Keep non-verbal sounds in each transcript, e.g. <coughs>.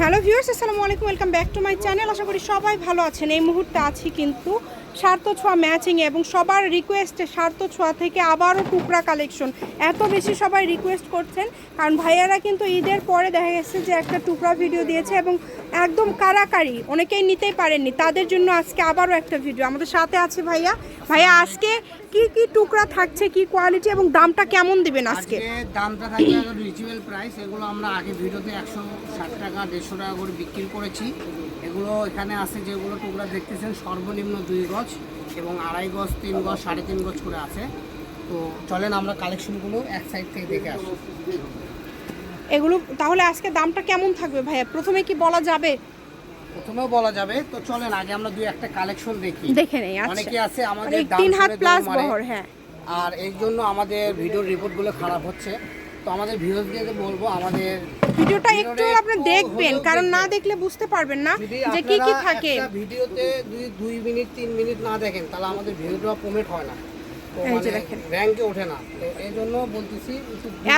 Hello viewers, আসসালামু আলাইকুম, welcome back to my channel. আশা করি সবাই ভালো আছেন। এই মুহূর্তে আছি কিন্তু স্বার্থ ছোঁয়া ম্যাচিং এবং সবার রিকোয়েস্টে স্বার্থ ছোঁয়া থেকে আবারও টুকরা কালেকশন এত বেশি সবাই রিকোয়েস্ট করছেন, কারণ ভাইয়ারা কিন্তু ঈদের পরে দেখা গেছে যে একটা টুকরা ভিডিও দিয়েছে এবং একদম কারাকারি, অনেকেই নিতেই পারেননি। তাদের জন্য আজকে আবারও একটা ভিডিও আমাদের সাথে আছে ভাইয়া। ভাইয়া, আজকে কি কি টুকরা থাকছে, কি কোয়ালিটি এবং দামটা কেমন দিবেন আজকে? দামটা থাকবে প্রাইস এগুলো আমরা আগে ভিডিওতে একশো ষাট টাকা টাকা করে বিক্রি করেছি। এগুলো এখানে আছে যেগুলো টুকরা দেখতেছেন সর্বনিম্ন দুই গজ এবং আড়াই গজ তিন গজ সাড়ে তিন গজ করে আছে। তো চলেন আমরা কালেকশনগুলো এক সাইড থেকে দেখে আসি। এগুলো তাহলে আজকে দামটা কেমন থাকবে ভাইয়া? প্রথমে কি বলা যাবে? প্রথমেও বলা যাবে। তো চলেন আগে আমরা দুই একটা কালেকশন দেখি। দেখে নেই আচ্ছা। অনেকে আছে আমাদের তিন হাত প্লাস বহর হ্যাঁ। আর এই জন্য আমাদের ভিডিওর রিপোর্টগুলো খারাপ হচ্ছে। তো আমাদের ভিউজদেরকে বলব আমাদের ভিডিওটা একটু ভিডিওটা আপনি দেখবেন কারণ না দেখলে বুঝতে পারবেন না যে কি কি থাকে। ভিডিওতে দুই দুই মিনিট তিন মিনিট না দেখেন তাহলে আমাদের ভিডিওটা প্রমেট হয় না। তো মানে দেখেন। র্যাঙ্কে ওঠে না। এই জন্য বলতেছি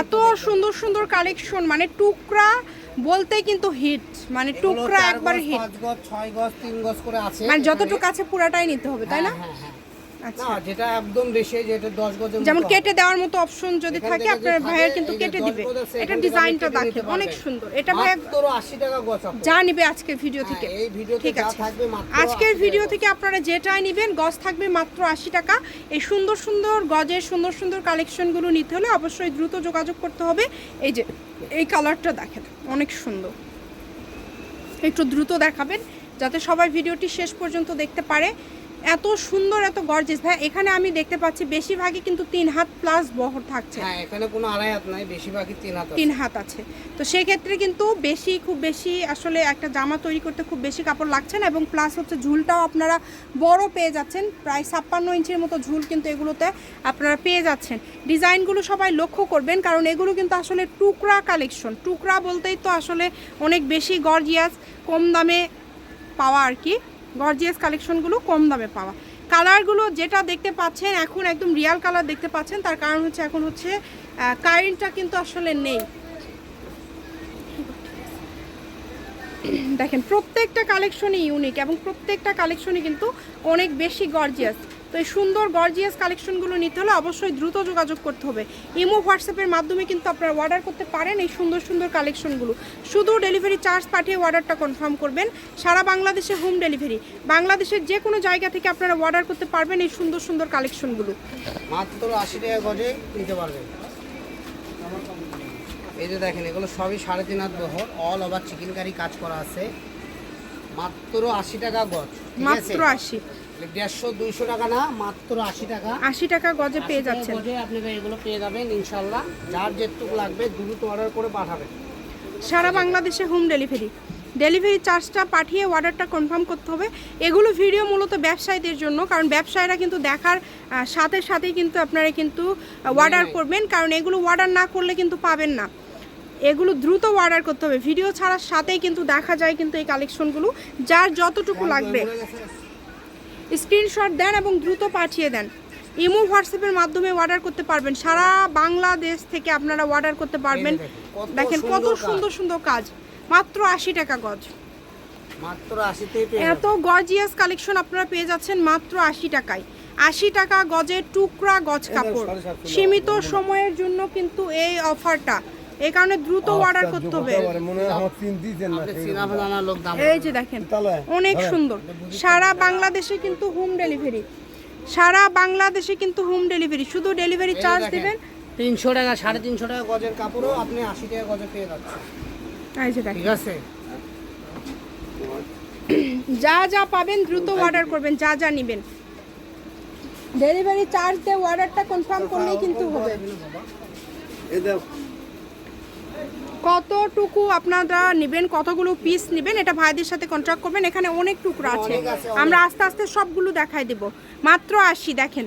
এত সুন্দর সুন্দর কালেকশন মানে টুকরা বলতে কিন্তু হিট মানে টুকরা একবার হিট পাঁচ গজ ছয় গজ তিন গজ করে আছে। মানে যতটুকু আছে পুরাটাই নিতে হবে তাই না? আচ্ছা। না যেটা একদম বেশি যেটা দশ গজের যেমন কেটে দেওয়ার মতো অপশন যদি থাকে আপনার থাকে, ভাইয়ের কিন্তু কেটে দিবে। এটা ডিজাইনটা দেখেন অনেক সুন্দর। এটা ভাই মাত্র আশি টাকা গজ যা নিবে আজকের ভিডিও থেকে। হ্যাঁ, এই ভিডিওতে যা থাকবে মাত্র আজকের ভিডিও থেকে আপনারা যেটাই নেবেন গজ থাকবে মাত্র আশি টাকা। এই সুন্দর সুন্দর গজের সুন্দর সুন্দর কালেকশনগুলো নিতে হলে অবশ্যই দ্রুত যোগাযোগ করতে হবে। এই যে এই কালারটা দেখেন অনেক সুন্দর। একটু দ্রুত দেখাবেন যাতে সবাই ভিডিওটি শেষ পর্যন্ত দেখতে পারে। এত সুন্দর এত গর্জেস ভাই এখানে আমি দেখতে পাচ্ছি বেশিরভাগই কিন্তু তিন হাত প্লাস বহর থাকছে। হ্যাঁ এখানে কোনো আড়াই হাত নাই বেশিরভাগই তিন হাত তিন হাত আছে। তো সেক্ষেত্রে কিন্তু বেশি খুব বেশি আসলে একটা জামা তৈরি করতে খুব বেশি কাপড় লাগছে না এবং প্লাস হচ্ছে ঝুলটাও আপনারা বড় পেয়ে যাচ্ছেন। প্রায় ছাপ্পান্ন ইঞ্চির মতো ঝুল কিন্তু এগুলোতে আপনারা পেয়ে যাচ্ছেন। ডিজাইনগুলো সবাই লক্ষ্য করবেন কারণ এগুলো কিন্তু আসলে টুকরা কালেকশন টুকরা বলতেই তো আসলে অনেক বেশি গর্জিয়াস কম দামে পাওয়া আর কি। গর্জিয়াস কালেকশনগুলো কম দামে পাওয়া। কালারগুলো যেটা দেখতে পাচ্ছেন, এখন একদম রিয়াল কালার দেখতে পাচ্ছেন, তার কারণ হচ্ছে এখন হচ্ছে কারেন্টটা কিন্তু আসলে নেই। দেখেন, প্রত্যেকটা কালেকশনই ইউনিক এবং প্রত্যেকটা কালেকশনই কিন্তু অনেক বেশি গর্জিয়াস। তো এই সুন্দর গর্জিয়াস কালেকশনগুলো নিতে হলে অবশ্যই দ্রুত যোগাযোগ করতে হবে। ইমো হোয়াটসঅ্যাপের মাধ্যমে কিন্তু আপনারা অর্ডার করতে পারেন এই সুন্দর সুন্দর কালেকশনগুলো শুধু ডেলিভারি চার্জ পাঠিয়ে অর্ডারটা কনফার্ম করবেন। সারা বাংলাদেশে হোম ডেলিভারি বাংলাদেশের যে কোনো জায়গা থেকে আপনারা অর্ডার করতে পারবেন এই সুন্দর সুন্দর কালেকশনগুলো মাত্র আশি টাকা গজে নিতে পারবেন। এই যে দেখেন এগুলো সবই সাড়ে তিন হাত বহর অল ওভার চিকেন কারি কাজ করা আছে। মাত্র আশি টাকা গজ মাত্র আশি। দেড়শো দুইশো টাকা না মাত্র আশি টাকা। আশি টাকা গজে পেয়ে যাচ্ছেন। গজে আপনারা এগুলো পেয়ে যাবেন ইনশাল্লাহ যার যেটুকু লাগবে দ্রুত অর্ডার করে পাঠাবেন। সারা বাংলাদেশে হোম ডেলিভারি ডেলিভারি চার্জটা পাঠিয়ে অর্ডারটা কনফার্ম করতে হবে। এগুলো ভিডিও মূলত ব্যবসায়ীদের জন্য কারণ ব্যবসায়ীরা কিন্তু দেখার সাথে সাথেই কিন্তু আপনারা কিন্তু অর্ডার করবেন। কারণ এগুলো অর্ডার না করলে কিন্তু পাবেন না। এগুলো দ্রুত অর্ডার করতে হবে। ভিডিও ছাড়ার সাথেই কিন্তু দেখা যায় কিন্তু এই কালেকশনগুলো যার যতটুকু লাগবে। স্ক্রিনশট দেন এবং দ্রুত পাঠিয়ে দেন। ইমো হোয়াটসঅ্যাপের মাধ্যমে অর্ডার করতে পারবেন। সারা বাংলাদেশ থেকে আপনারা অর্ডার করতে পারবেন। দেখেন, কত সুন্দর সুন্দর কাজ। মাত্র আশি টাকা গজ। এত গর্জিয়াস কালেকশন আপনারা পেয়ে যাচ্ছেন মাত্র আশি টাকায়। আশি টাকা গজের টুকরা গজ কাপড়। সীমিত সময়ের জন্য কিন্তু এই অফারটা এই কারণে দ্রুত অর্ডার করতে হবে। মনে হয় এই যে দেখেন অনেক সুন্দর। সারা বাংলাদেশে কিন্তু হোম ডেলিভারি সারা বাংলাদেশে কিন্তু হোম ডেলিভারি শুধু ডেলিভারি চার্জ দিবেন? তিনশো টাকা সাড়ে তিনশো টাকা গজের কাপড়ও আপনি আশি টাকা গজে পেয়ে যাচ্ছেন। এই যে দেখেন। ঠিক আছে? যা যা পাবেন দ্রুত অর্ডার করবেন যা যা নেবেন। ডেলিভারি চার্জ দিয়ে অর্ডারটা কনফার্ম করলেই কিন্তু হবে। এই দেখ। কতটুকু আপনারা নেবেন কতগুলো পিস নেবেন এটা ভাইদের সাথে কন্ট্রাক্ট করবেন এখানে অনেক টুকরো আছে। আমরা আস্তে আস্তে সবগুলো দেখাই দেব। মাত্র আশি দেখেন।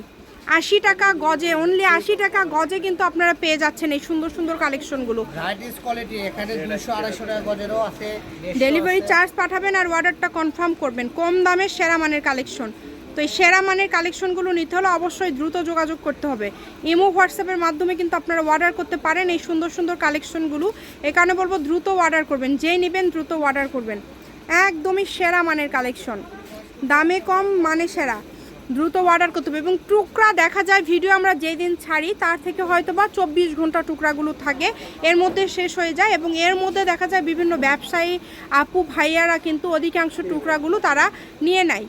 আশি টাকা গজে অনলি আশি টাকা গজে কিন্তু আপনারা পেয়ে যাচ্ছেন এই সুন্দর সুন্দর কালেকশনগুলো ভ্যারাইটিস কোয়ালিটি এখানে দুশো আড়াইশো টাকা গজেরও আছে। 150 ডেলিভারি চার্জ পাঠাবেন আর অর্ডারটা কনফার্ম করবেন। কম দামের সেরা মানের কালেকশন তো এই সেরা মানের কালেকশনগুলো নিতে হলে অবশ্যই দ্রুত যোগাযোগ করতে হবে। ইমো হোয়াটসঅ্যাপের মাধ্যমে কিন্তু আপনারা অর্ডার করতে পারেন এই সুন্দর সুন্দর কালেকশনগুলো। এই কারণে বলব দ্রুত অর্ডার করবেন, যেই নেবেন দ্রুত অর্ডার করবেন। একদমই সেরা মানের কালেকশন। দামে কম মানে সেরা। দ্রুত অর্ডার করতে হবে এবং টুকরা দেখা যায় ভিডিও আমরা যেই দিন ছাড়ি তার থেকে হয়তো বা চব্বিশ ঘণ্টা টুকরাগুলো থাকে। এর মধ্যে শেষ হয়ে যায় এবং এর মধ্যে দেখা যায় বিভিন্ন ব্যবসায়ী, আপু, ভাইয়ারা কিন্তু অধিকাংশ টুকরাগুলো তারা নিয়ে নেয়।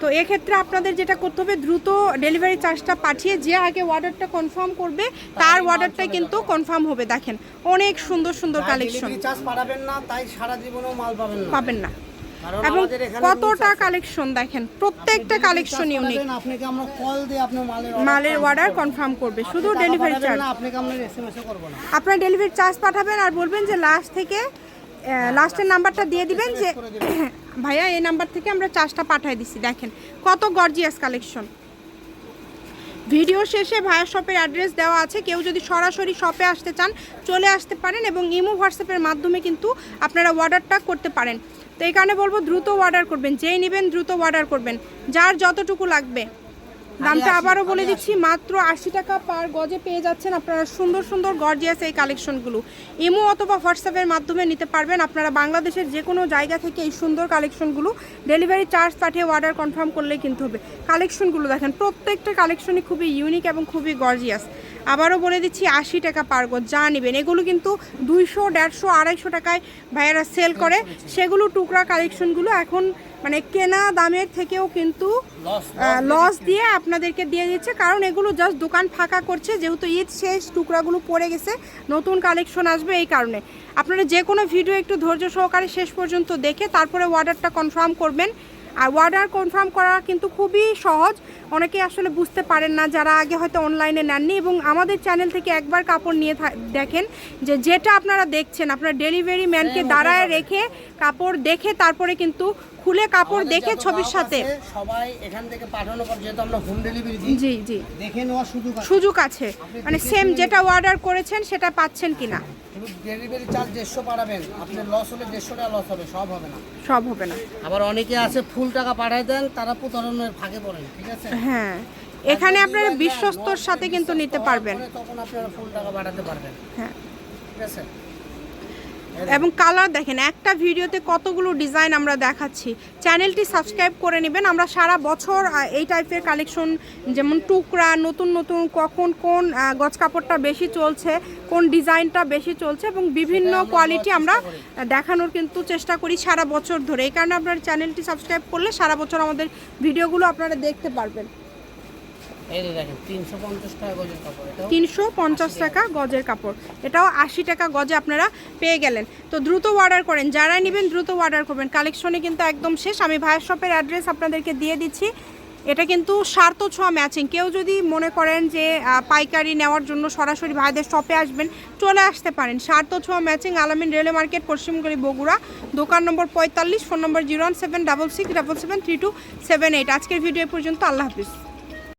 তো এক্ষেত্রে আপনাদের যেটা করতে হবে দ্রুত ডেলিভারি চার্জটা পাঠিয়ে যে আগে অর্ডারটা কনফার্ম করবে তার অর্ডারটা কিন্তু কনফার্ম হবে। দেখেন অনেক সুন্দর সুন্দর কালেকশন চার্জ পাঠাবেন না তাই সারা জীবনেও মাল পাবেন না। পাবেন না। এবং কতটা কালেকশন দেখেন প্রত্যেকটা কালেকশন ইউনিক আপনাকে আমরা কল দিয়ে আপনার মালের মালের অর্ডার কনফার্ম করবে। শুধু ডেলিভারি চার্জ আপনাকে আমরা এসএমএসও করব না। আপনার ডেলিভারি চার্জ পাঠাবেন আর বলবেন যে লাস্ট থেকে লাস্টের নাম্বারটা দিয়ে দিবেন যে। <coughs> ভাইয়া, এই নাম্বার থেকে আমরা চার্জটা পাঠিয়ে দিছি, দেখেন। কত গর্জিয়াস কালেকশন ভিডিও শেষে ভাইয়া শপের অ্যাড্রেস দেওয়া আছে। কেউ যদি সরাসরি শপে আসতে চান, চলে আসতে পারেন এবং ইমো হোয়াটসঅ্যাপের মাধ্যমে কিন্তু আপনারা অর্ডারটা করতে পারেন। তো এই কারণে বলব, দ্রুত অর্ডার করবেন। যেই নেবেন, দ্রুত অর্ডার করবেন। যার যতটুকু লাগবে। দামটা আবারও বলে দিচ্ছি মাত্র আশি টাকা পার গজে পেয়ে যাচ্ছেন আপনারা সুন্দর সুন্দর গর্জিয়াস এই কালেকশনগুলো এমও অথবা হোয়াটসঅ্যাপের মাধ্যমে নিতে পারবেন। আপনারা বাংলাদেশের যে কোনো জায়গা থেকে এই সুন্দর কালেকশনগুলো ডেলিভারি চার্জ পাঠিয়ে অর্ডার কনফার্ম করলেই কিনতে হবে। কালেকশনগুলো দেখেন প্রত্যেকটা কালেকশনই খুবই ইউনিক এবং খুবই গর্জিয়াস আবারও বলে দিচ্ছি আশি টাকা পার গজ যা নেবেন। এগুলো কিন্তু দুইশো দেড়শো আড়াইশো টাকায় ভাইয়েরা সেল করে। সেগুলো টুকরা কালেকশনগুলো এখন মানে কেনা দামের থেকেও কিন্তু লস লস দিয়ে আপনাদেরকে দিয়ে দিচ্ছে। কারণ এগুলো জাস্ট দোকান ফাঁকা করছে যেহেতু ঈদ শেষ টুকরাগুলো পড়ে গেছে নতুন কালেকশন আসবে এই কারণে। আপনারা যে কোনো ভিডিও একটু ধৈর্য সহকারে শেষ পর্যন্ত দেখে তারপরে অর্ডারটা কনফার্ম করবেন। আর অর্ডার কনফার্ম করা কিন্তু খুবই সহজ। অনেকে আসলে বুঝতে পারেন না যারা আগে হয়তো অনলাইনে নেননি এবং আমাদের চ্যানেল থেকে একবার কাপড় নিয়ে দেখেন যে যেটা আপনারা দেখছেন আপনার ডেলিভারি ম্যানকে দাঁড়ায় রেখে কাপড় দেখে তারপরে কিন্তু খুলে কাপড় দেখে ছবির সাথে। সবাই এখান থেকে পাঠানোর পর যেহেতু আমরা হোম ডেলিভারি দিই জি জি। দেখে নেওয়ার সুযোগ আছে। সুযোগ আছে। মানে সেম যেটা অর্ডার করেছেন সেটা পাচ্ছেন কিনা? ডেলিভারি চার্জ দেড়শো পাঠাবেন আপনার লস হলে দেড়শো টাকা লস হবে সব হবে না। সব হবে না। আবার অনেকে আছে ফুল টাকা পাঠায় দেন তারা প্রতারণের ভাগে পড়েন ঠিক আছে? হ্যাঁ। এখানে আপনারা বিশ্বস্তর সাথে কিন্তু নিতে পারবেন। তখন আপনারা ফুল টাকা পাঠাতে পারবেন হ্যাঁ। ঠিক আছে? এবং কালার দেখেন একটা ভিডিওতে কতগুলো ডিজাইন আমরা দেখাচ্ছি। চ্যানেলটি সাবস্ক্রাইব করে নেবেন। আমরা সারা বছর এই টাইপের কালেকশন যেমন টুকরা নতুন নতুন কখন কোন গজ কাপড়টা বেশি চলছে কোন ডিজাইনটা বেশি চলছে এবং বিভিন্ন কোয়ালিটি আমরা দেখানোর কিন্তু চেষ্টা করি সারা বছর ধরে। এই কারণে আপনার চ্যানেলটি সাবস্ক্রাইব করলে সারা বছর আমাদের ভিডিওগুলো আপনারা দেখতে পারবেন। এই যে দেখেন তিনশো পঞ্চাশ টাকা গজের কাপড় এটাও তিনশো পঞ্চাশ টাকা গজের কাপড়। এটাও আশি টাকা গজে আপনারা পেয়ে গেলেন। তো দ্রুত অর্ডার করেন যারা নেবেন দ্রুত অর্ডার করবেন। কালেকশনে কিন্তু একদম শেষ। আমি ভাইয়ের শপের অ্যাড্রেস আপনাদেরকে দিয়ে দিচ্ছি। এটা কিন্তু স্বার্থ ছোঁয়া ম্যাচিং কেউ যদি মনে করেন যে পাইকারি নেওয়ার জন্য সরাসরি ভাইদের শপে আসবেন চলে আসতে পারেন। স্বার্থ ছোঁয়া ম্যাচিং আলামিন রেলওয়ে মার্কেট পশ্চিমগড়ি বগুড়া। দোকান নম্বর পঁয়তাল্লিশ phone number zero one seven double six double seven three two seven eight. আজকের ভিডিও পর্যন্ত আল্লাহ হাফিজ।